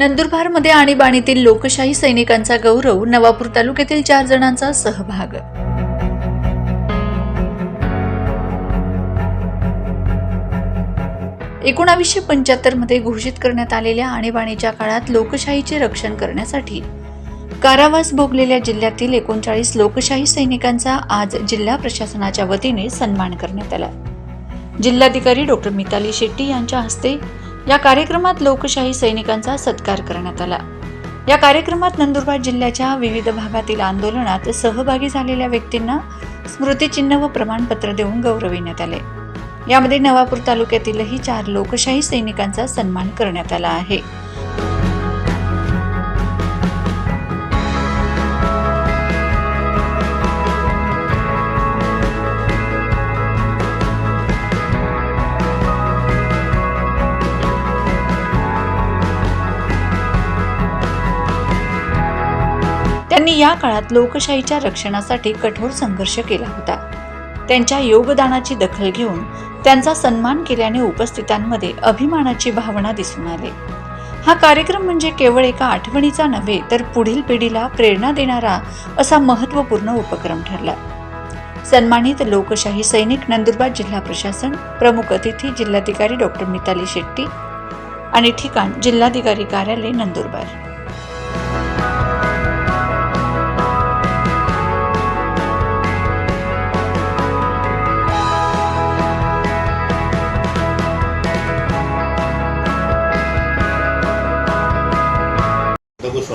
नंदुरबारमध्ये आणीबाणीतील लोकशाही सैनिकांचा गौरव नवापूर तालुक्यातील चार जणांचा सहभाग. एकोणावीसशे पंच्याहत्तरमध्ये घोषित करण्यात आलेल्या आणीबाणीच्या काळात लोकशाहीचे रक्षण करण्यासाठी कारावास भोगलेल्या जिल्ह्यातील एकोणचाळीस लोकशाही सैनिकांचा आज जिल्हा प्रशासनाच्या वतीने सन्मान करण्यात आला. जिल्हाधिकारी डॉक्टर मिताली शेट्टी यांच्या हस्ते या कार्यक्रमात लोकशाही सैनिकांचा सत्कार करण्यात आला. या कार्यक्रमात नंदुरबार जिल्ह्याच्या विविध भागातील आंदोलनात सहभागी झालेल्या व्यक्तींना स्मृतिचिन्ह व प्रमाणपत्र देऊन गौरविण्यात आले. यामध्ये नवापूर तालुक्यातीलही चार लोकशाही सैनिकांचा सन्मान करण्यात आला आहे. त्यांनी या काळात लोकशाहीच्या रक्षणासाठी कठोर संघर्ष केला होता. त्यांच्या योगदानाची दखल घेऊन त्यांचा सन्मान केल्याने उपस्थितांमध्ये अभिमानाची भावना दिसून आली. हा कार्यक्रम म्हणजे केवळ एका आठवणीचा नव्हे तर पुढील पिढीला प्रेरणा देणारा असा महत्त्वपूर्ण उपक्रम ठरला. सन्मानित लोकशाही सैनिक नंदुरबार जिल्हा प्रशासन प्रमुख अतिथी जिल्हाधिकारी डॉक्टर मिताली शेट्टी आणि ठिकाण जिल्हाधिकारी कार्यालय नंदुरबार.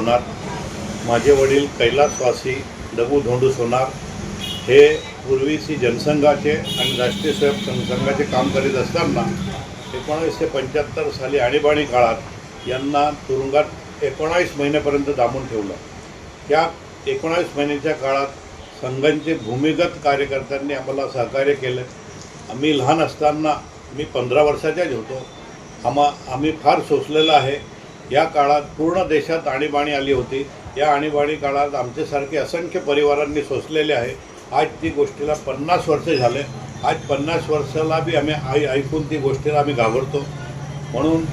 सोनार माझे वडील कैलासवासी दगू धोंडू सोनार हे पूर्वीसी जनसंघाचे आणि राष्ट्रीय स्वयं संघाचे काम करीत असताना एकोणावीसशे पंच्याहत्तर साली आणीबाणी काळात यांना तुरुंगात एकोणावीस महिन्यापर्यंत दाबून ठेवलं. त्या एकोणावीस महिन्याच्या काळात संघांचे भूमिगत कार्यकर्त्यांनी आम्हाला सहकार्य केलं. आम्ही लहान असताना मी पंधरा वर्षाच्याच होतो. आम्हा आम्ही फार सोसलेलं आहे. या काळात पूर्ण देशात आणीबाणी आली होती. या आणीबाणी काळात आमच्यासारखे असंख्य परिवारांनी सोसलेले आहे. आज ती गोष्टीला पन्नास वर्ष झाले. आज पन्नास वर्षाला बी आम्ही आई ऐकून ती गोष्टीला आम्ही घाबरतो. म्हणून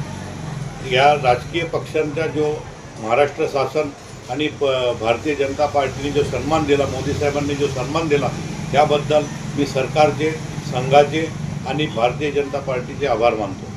या राजकीय पक्षांचा जो महाराष्ट्र शासन आणि प भारतीय जनता पार्टीने जो सन्मान दिला मोदी साहेबांनी जो सन्मान दिला त्याबद्दल मी सरकारचे संघाचे आणि भारतीय जनता पार्टीचे आभार मानतो.